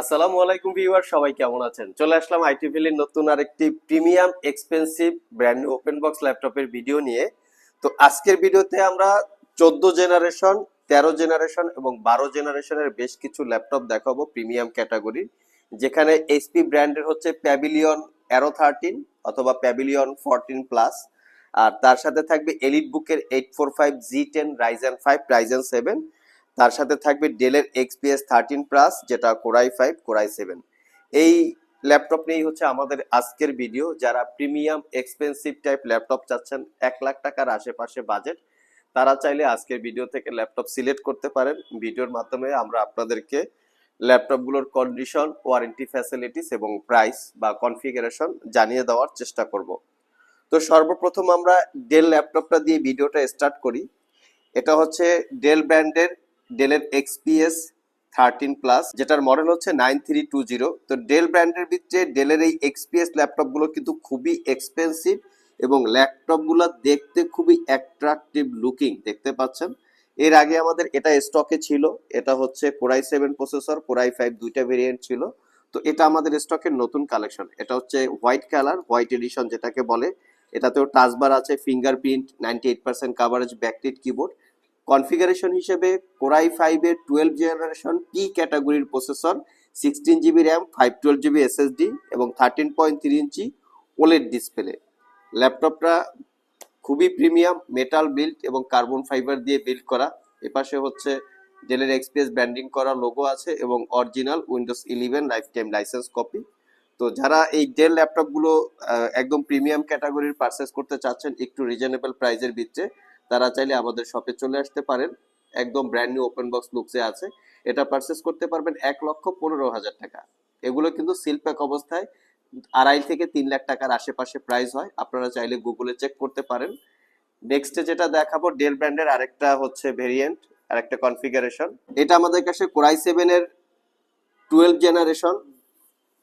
আসসালামু আলাইকুম ভিউয়ার, সবাই কেমন আছেন? চলে আসলাম আইটি ভ্যালির নতুন আরেকটি premium expensive brand open box ল্যাপটপের ভিডিও নিয়ে। তো আজকের ভিডিওতে আমরা চোদ্দ জেনারেশন, তেরো জেনারেশন এবং বারো জেনারেশনের বেশ কিছু ল্যাপটপ দেখাবো প্রিমিয়াম ক্যাটাগরির, যেখানে এইচপি ব্র্যান্ডের হচ্ছে প্যাভিলিয়ন অ্যারো থার্টিন অথবা প্যাভিলিয়ন ফোরটিন প্লাস, আর তার সাথে থাকবে এলিট বুকের eight four five G ten Ryzen five, Ryzen seven তার সাথে থাকবে ডেলের এক্সপিএস থার্টিন প্লাস, যেটা core i five, core i seven. এই ল্যাপটপ নিয়েই হচ্ছে আমাদের আজকের ভিডিও। যারা প্রিমিয়াম এক্সপেন্সিভ টাইপ ল্যাপটপ চাচ্ছেন, এক লাখ টাকার আশেপাশে বাজেট, তারা চাইলে আজকের ভিডিও থেকে ল্যাপটপ সিলেক্ট করতে পারেন। ভিডিওর মাধ্যমে আমরা আপনাদেরকে ল্যাপটপগুলোর কন্ডিশন, ওয়ারেন্টি ফ্যাসিলিটিস এবং প্রাইস বা কনফিগারেশন জানিয়ে দেওয়ার চেষ্টা করব। তো সর্বপ্রথম আমরা ডেল ল্যাপটপটা দিয়ে ভিডিওটা স্টার্ট করি। এটা হচ্ছে ডেল ব্র্যান্ডের ডেলের এক্সপিএস থার্টিন প্লাস যেটার মডেল হচ্ছে নাইন থ্রি টু জিরো তো ডেল ব্র্যান্ডের ভিতরে ডেলের এই এক্সপিএস ল্যাপটপগুলো কিন্তু খুবই এক্সপেন্সিভ এবং ল্যাপটপগুলো দেখতে খুবই অ্যাট্রাকটিভ লুকিং দেখতে পাচ্ছেন? এর আগে আমাদের এটা স্টকে ছিল, এটা হচ্ছে core i seven processor core i five দুইটা ভেরিয়েন্ট ছিল। তো এটা আমাদের স্টকের নতুন কালেকশন এটা হচ্ছে হোয়াইট কালার হোয়াইট এডিশন যেটাকে বলে। এটাতেও টাচবার আছে fingerprint ninety eight percent coverage backlit keyboard configuration হিসেবে কোরাই ফাইভের টুয়েলভ জেনারেশন পি ক্যাটাগরির processor, sixteen GB RAM five twelve GB SSD এবং thirteen point three inch OLED display. ল্যাপটপটা খুবই প্রিমিয়াম মেটাল বিল্ড এবং কার্বন ফাইবার দিয়ে build করা। এপাশে হচ্ছে ডেলের এক্সপ্রেস ব্র্যান্ডিং করা লোগো আছে এবং original Windows eleven lifetime licence copy তো যারা এই ডেল ল্যাপটপগুলো একদম প্রিমিয়াম ক্যাটাগরির পারচেস করতে চাচ্ছেন, একটু রিজনেবল প্রাইজের ভিতরে তারা চাইলে আমাদের শপে চলে আসতে পারেন। একদম ব্র্যান্ড নিউ ওপেন বক্স লুকসে আছে। এটা পারচেস করতে পারবেন এক লক্ষ পনেরো হাজার টাকা। এগুলো কিন্তু সিল প্যাক অবস্থায় আড়াই থেকে তিন লাখ টাকার আশেপাশে প্রাইস হয়। আপনারা চাইলে গুগলে চেক করতে পারেন। নেক্সটে যেটা দেখাবো ডেল ব্র্যান্ডের আরেকটা হচ্ছে ভেরিয়েন্ট আরেকটা কনফিগারেশন এটা আমাদের কাছে কোরাই সেভেনের টুয়েলভ জেনারেশন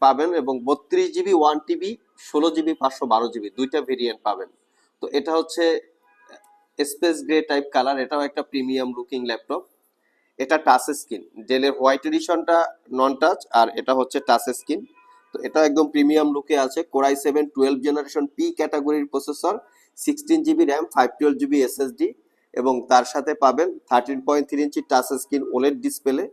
পাবেন এবং বত্রিশ জিবি ওয়ান টিবি ষোলো জিবি পাঁচশো বারো জিবি দুইটা ভেরিয়েন্ট পাবেন। তো এটা হচ্ছে স্পেস গ্রে টাইপ কালার, এটাও একটা প্রিমিয়াম লুকিং ল্যাপটপ। এটা টাচ স্ক্রিন ডেলের হোয়াইট এডিশনটা নন টাচ আর এটা হচ্ছে টাচ স্ক্রিন তো এটা একদম প্রিমিয়াম লুকে আছে core i seven twelve generation P ক্যাটাগরির processor sixteen GB RAM five twelve GB SSD এবং তার সাথে পাবেন thirteen point three inch touch screen OLED display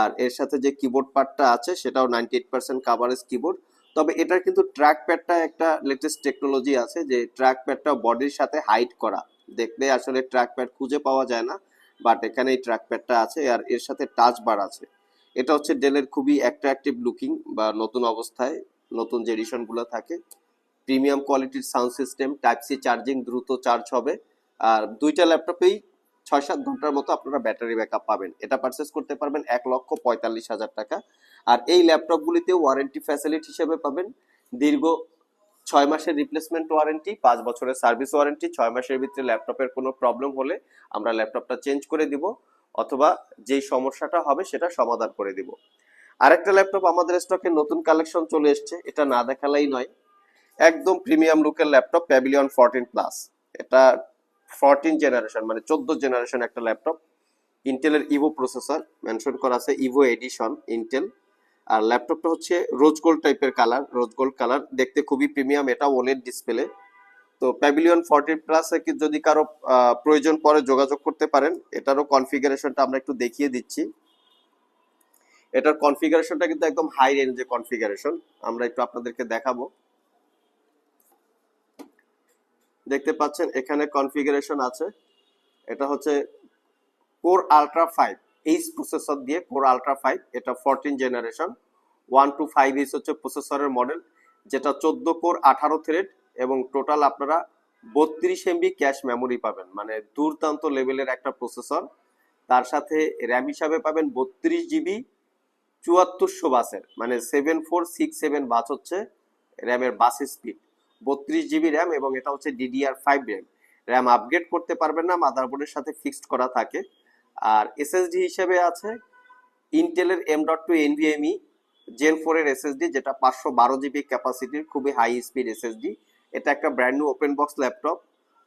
আর এর সাথে যে কিবোর্ড পার্টটা আছে, সেটাও ninety eight percent coverage keyboard তবে এটার কিন্তু ট্র্যাক প্যাডটা একটা লেটেস্ট টেকনোলজি আছে, যে ট্র্যাক প্যাডটা বডির সাথে হাইড করা। দেখলে আসলে ট্র্যাক প্যাড খুঁজে পাওয়া যায় না বাট এখানে এই ট্র্যাক প্যাডটা আছে আর এর সাথে টাচ বার আছে। এটা হচ্ছে ডেলের খুবই অ্যাট্রাকটিভ লুকিং বা নতুন অবস্থায়, নতুন যে এডিশনগুলো থাকে। প্রিমিয়াম কোয়ালিটির sound system type C charging দ্রুত চার্জ হবে। আর দুইটা ল্যাপটপেই ছয় সাত ঘণ্টার মতো আপনারা ব্যাটারি ব্যাকআপ পাবেন। এটা পারচেস করতে পারবেন এক লক্ষ পঁয়তাল্লিশ হাজার টাকা। আর এই ল্যাপটপগুলিতে ওয়ারেন্টি ফ্যাসিলিটি হিসেবে পাবেন। দীর্ঘ ছয় মাসের রিপ্লেসমেন্ট ওয়ারেন্টি পাঁচ বছরের সার্ভিস ওয়ারেন্টি ছয় মাসের ভিতরে ল্যাপটপের কোনো প্রবলেম হলে আমরা ল্যাপটপটা চেঞ্জ করে দিব অথবা যেই সমস্যাটা হবে সেটা সমাধান করে দিব। আরেকটা ল্যাপটপ আমাদের স্টকে নতুন কালেকশন চলে এসছে, এটা না দেখালেই নয়। একদম প্রিমিয়াম লুকের ল্যাপটপ প্যাভিলিয়ন ফোরটিন প্লাস এটা ফোরটিন জেনারেশন মানে চোদ্দ জেনারেশন একটা ল্যাপটপ ইন্টেলের ইভো প্রসেসর মেনশন করা আছে ইভো এডিশন ইন্টেল আর ল্যাপটপটা হচ্ছে রোজ গোল্ড টাইপের কালার রোজ গোল্ড কালার দেখতে খুবই প্রিমিয়াম এটা ওলেড ডিসপ্লে তো প্যাভিলিয়ন ফোরটিন প্লাস যদি কারও প্রয়োজন পরে যোগাযোগ করতে পারেন, এটারও কনফিগারেশনটা আমরা একটু দেখিয়ে দিচ্ছি। এটার কনফিগারেশনটা কিন্তু একদম হাই রেঞ্জের কনফিগারেশন আমরা একটু আপনাদেরকে দেখাবো। দেখতে পাচ্ছেন, এখানে কনফিগারেশন আছে, এটা হচ্ছে Core Ultra five H processor দিয়ে কোর আলট্রা ফাইভ এটা fourteen generation one two five H হচ্ছে প্রসেসরের মডেল যেটা চোদ্দ কোর আঠারো থ্রেড এবং টোটাল আপনারা বত্রিশ এমবি ক্যাশ মেমোরি পাবেন। মানে দুর্দান্ত লেভেলের একটা প্রসেসর তার সাথে র্যাম হিসাবে পাবেন বত্রিশ জিবি চুয়াত্তরশো বাসের। মানে seven four six seven bus হচ্ছে র্যামের বাস স্পিড বত্রিশ জিবি র্যাম এবং এটা হচ্ছে DDR five RAM RAM upgrade করতে পারবেন না মাদারবোর্ডের সাথে ফিক্সড করা থাকে। আর এসএসডি হিসেবে আছে ইন্টেলের M dot two NVMe gen four এর এসএসডি যেটা পাঁচশো বারো জিবি ক্যাপাসিটির খুবই হাই স্পিড এসএসডি এটা একটা brand new open box laptop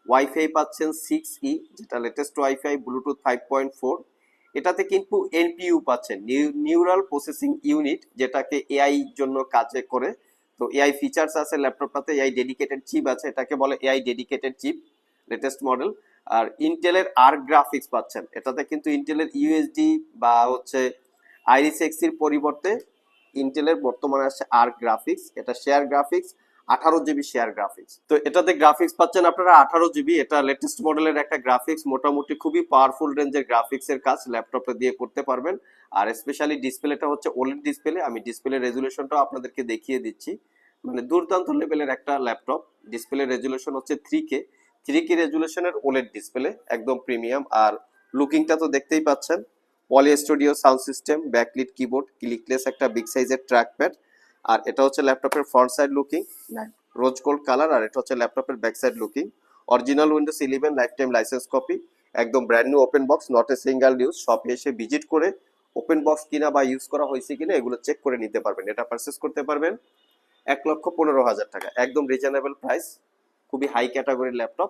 WiFi পাচ্ছেন সিক্স ই যেটা latest WiFi Bluetooth five point four এটাতে কিন্তু এনপিইউ পাচ্ছেন নিউরাল প্রসেসিং ইউনিট যেটাকে এআই জন্য কাজে করে। তো এআই ফিচার্স আছে ল্যাপটপটাতে এআই ডেডিকেটেড চিপ আছে, এটাকে বলে AI dedicated chip latest model আর ইন্টেলের আর গ্রাফিক্স পাচ্ছেন। এটাতে কিন্তু ইন্টেলের ইউএসডি বা হচ্ছে আইরিস এক্সির পরিবর্তে ইন্টেলের বর্তমানে আসছে আর গ্রাফিক্স এটা শেয়ার গ্রাফিক্স আঠারো জিবি শেয়ার গ্রাফিক্স তো এটাতে গ্রাফিক্স পাচ্ছেন আপনারা আঠারো জিবি এটা লেটেস্ট মডেলের একটা গ্রাফিক্স মোটামুটি খুবই পাওয়ারফুল রেঞ্জের গ্রাফিক্স এর কাজ ল্যাপটপে দিয়ে করতে পারবেন। আর স্পেশালি ডিসপ্লেটা হচ্ছে ওলেড ডিসপ্লে আমি ডিসপ্লে রেজুলেশনটাও আপনাদেরকে দেখিয়ে দিচ্ছি। মানে দুর্দান্ত লেভেলের একটা ল্যাপটপ ডিসপ্লে রেজুলেশন হচ্ছে থ্রি কে থ্রি কে রেজুলেশনের ওলেড ডিসপ্লে একদম প্রিমিয়াম আর লুকিংটা তো দেখতেই পাচ্ছেন। Poly Studio sound system backlit keyboard clickless একটা বিগ সাইজের ট্র্যাকপ্যাড আর এটা হচ্ছে ল্যাপটপের front side looking rose gold colour আর এটা হচ্ছে ল্যাপটপের back side looking original Windows eleven lifetime licence copy একদম brand new open box not a single use শপে এসে ভিজিট করে ওপেন বক্স কিনা বা ইউজ করা হয়েছে কিনা এগুলো চেক করে নিতে পারবেন। এটা পারচেস করতে পারবেন এক লক্ষ পনেরো হাজার টাকা। একদম রিজনেবল প্রাইস খুবই হাই ক্যাটাগরির ল্যাপটপ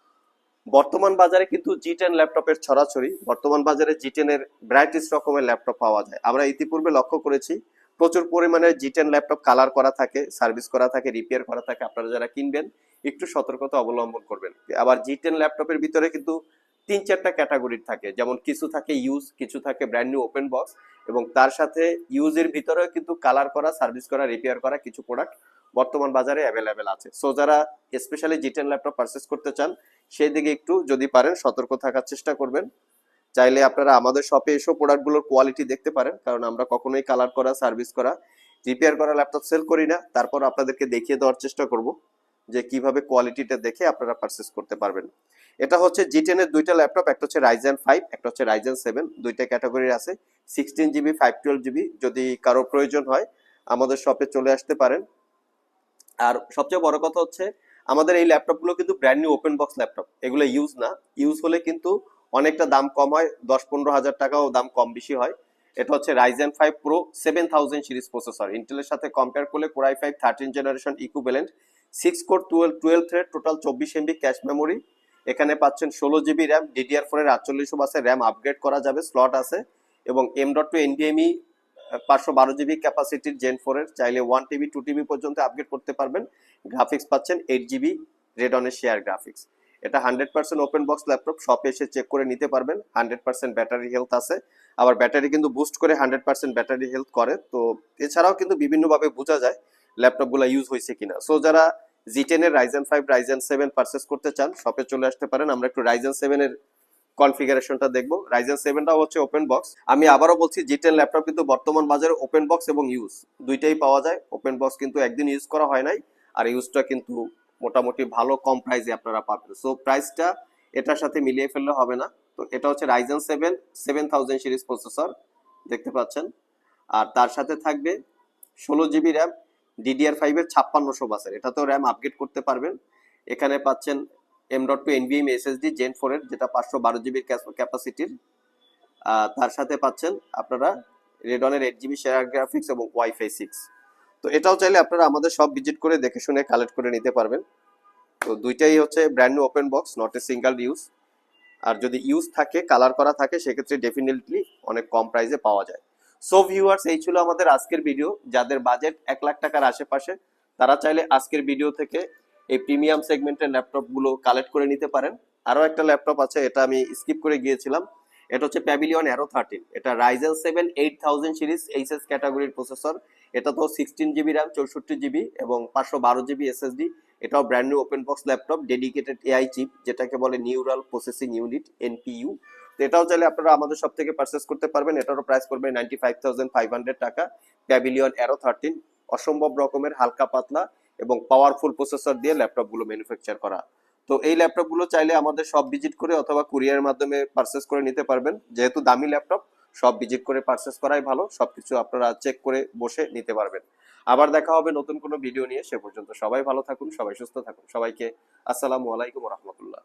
বর্তমান বাজারে কিন্তু জি টেন ল্যাপটপের ছড়াছড়ি, বর্তমান বাজারে জি টেনের ভ্যারাইটিস রকমের ল্যাপটপ পাওয়া যায়। আমরা ইতিপূর্বে লক্ষ্য করেছি, প্রচুর পরিমাণে জি টেন ল্যাপটপ কালার করা থাকে সার্ভিস করা থাকে রিপেয়ার করা থাকে, আপনারা যারা কিনবেন, একটু সতর্কতা অবলম্বন করবেন। আবার জি টেন ল্যাপটপের ভিতরে কিন্তু তিন চারটা ক্যাটাগরির থাকে, যেমন কিছু থাকে ইউজ কিছু থাকে ব্র্যান্ড নিউ ওপেন বক্স এবং তার সাথে ইউজের ভিতরেও কিন্তু কালার করা সার্ভিস করা রিপেয়ার করা কিছু প্রোডাক্ট বর্তমান বাজারে অ্যাভেলেবেল আছে। সো যারা specially G ten laptop purchase করতে চান সেই দিকে একটু যদি পারেন, সতর্ক থাকার চেষ্টা করবেন। চাইলে আপনারা আমাদের শপে এসেও প্রোডাক্টগুলোর কোয়ালিটি দেখতে পারেন, কারণ আমরা কখনোই কালার করা সার্ভিস করা রিপেয়ার করা ল্যাপটপ সেল করি না। তারপর আপনাদেরকে দেখিয়ে দেওয়ার চেষ্টা করব যে কীভাবে কোয়ালিটিটা দেখে আপনারা পারচেস করতে পারবেন। এটা হচ্ছে জি টেনের দুইটা ল্যাপটপ একটা হচ্ছে রাইজেন ফাইভ একটা হচ্ছে রাইজেন সেভেন দুইটা ক্যাটাগরির আছে। Sixteen GB five twelve GB যদি কারও প্রয়োজন হয়, আমাদের শপে চলে আসতে পারেন। আর সবচেয়ে বড় কথা হচ্ছে আমাদের এই ল্যাপটপগুলো কিন্তু brand new open box laptop এগুলো ইউজ না। ইউজ হলে কিন্তু অনেকটা দাম কম হয়। দশ পনেরো হাজার টাকাও দাম কম বেশি হয়। এটা হচ্ছে Ryzen five pro seven thousand series processor ইন্টেলের সাথে কম্পেয়ার করলে core i five thirteen generation equivalent six core twelve twelve thread total চব্বিশ এমবি ক্যাশ মেমোরি এখানে পাচ্ছেন ষোলো জিবি র্যাম ডিডিআর ফোর এর আটচল্লিশশো বাসে র্যাম আপগ্রেড করা যাবে স্লট আছে। এবং এম ডট টু এনডিএমই পাঁচশো বারো জিবি ক্যাপাসিটির জেন ফোর এর। চাইলে ওয়ান টিবি টু টিবি পর্যন্ত আপগ্রেড করতে পারবেন। গ্রাফিক্স পাচ্ছেন এইট জিবি রেডনের শেয়ার গ্রাফিক্স এটা hundred percent open box laptop শপে এসে চেক করে নিতে পারবেন। হান্ড্রেড পার্সেন্ট ব্যাটারি হেলথ আছে। আবার ব্যাটারি কিন্তু বুস্ট করে হান্ড্রেড পার্সেন্ট ব্যাটারি হেলথ করে। তো এছাড়াও কিন্তু বিভিন্নভাবে বোঝা যায় ল্যাপটপগুলো ইউজ হয়েছে কিনা। সো যারা জি টেনের Ryzen five Ryzen seven purchase করতে চান শপে চলে আসতে পারেন। আমরা একটু রাইজেন সেভেনের কনফিগারেশনটা দেখব। রাইজেন সেভেনটাও হচ্ছে ওপেন বক্স আমি আবারও বলছি জি টেন ল্যাপটপ কিন্তু বর্তমান বাজারে ওপেন বক্স এবং ইউজ দুইটাই পাওয়া যায়। ওপেন বক্স কিন্তু একদিন ইউজ করা হয় নাই। আর ইউজটা কিন্তু মোটামুটি ভালো কম প্রাইসে আপনারা পাবেন। সো প্রাইসটা এটার সাথে মিলিয়ে ফেললে হবে না। তো এটা হচ্ছে Ryzen seven seven thousand series processor দেখতে পাচ্ছেন? আর তার সাথে থাকবে ষোলো জিবি র্যাম ডিডিআর ফাইভের ছাপ্পান্নশো বাসের। এটা তো র্যাম আপগ্রেড করতে পারবেন। এখানে পাচ্ছেন M dot two NVM SSD gen four এর, যেটা পাঁচশো বারো জিবির ক্যাপাসিটির তার সাথে পাচ্ছেন আপনারা রেডনের এইট জিবি শেয়ার গ্রাফিক্স এবং ওয়াইফাই সিক্স তো এটাও চাইলে আপনারা আমাদের সব ভিজিট করে দেখে শুনে কালেক্ট করে নিতে পারবেন। তো দুইটাই হচ্ছে brand new open box not a single use আর যদি ইউজ থাকে কালার করা থাকে, সেক্ষেত্রে ডেফিনেটলি অনেক কম প্রাইসে পাওয়া যায়। সো ভিউয়ার্স এই ছিল আমাদের আজকের ভিডিও যাদের বাজেট এক লাখ টাকার আশেপাশে, তারা চাইলে আজকের ভিডিও থেকে এই প্রিমিয়াম সেগমেন্টের ল্যাপটপগুলো কালেক্ট করে নিতে পারেন। আরও একটা ল্যাপটপ আছে, এটা আমি স্কিপ করে গিয়েছিলাম। এটা হচ্ছে প্যাভিলিয়ন অ্যারো থার্টিন এটা Ryzen seven eight thousand series HS ক্যাটাগরির প্রসেসর এটা তো সিক্সটিন জিবি র্যাম চৌষট্টি জিবি এবং পাঁচশো বারো জিবি এসএসডি এটাও brand new open box laptop dedicated AI chip যেটাকে বলে নিউরাল প্রসেসিং ইউনিট এনপিইউ তো এটাও চাইলে আপনারা আমাদের সব থেকে পারচেস করতে পারবেন। এটারও প্রাইস করবে ninety five thousand five hundred টাকা। প্যাভিলিয়ন অ্যারো থার্টিন অসম্ভব রকমের হালকা পাতলা। এবং পাওয়ারফুল প্রসেসর দিয়ে ল্যাপটপগুলো ম্যানুফ্যাকচার করা। তো এই ল্যাপটপগুলো চাইলে আমাদের সব ভিজিট করে অথবা কুরিয়ারের মাধ্যমে পারচেস করে নিতে পারবেন। যেহেতু দামি ল্যাপটপ সব ভিজিট করে পারচেস করাই ভালো, সবকিছু আপনারা চেক করে বসে নিতে পারবেন। আবার দেখা হবে নতুন কোনো ভিডিও নিয়ে। সে পর্যন্ত সবাই ভালো থাকুন, সবাই সুস্থ থাকুন। সবাইকে আসসালামু আলাইকুম রহমতুল্লাহ।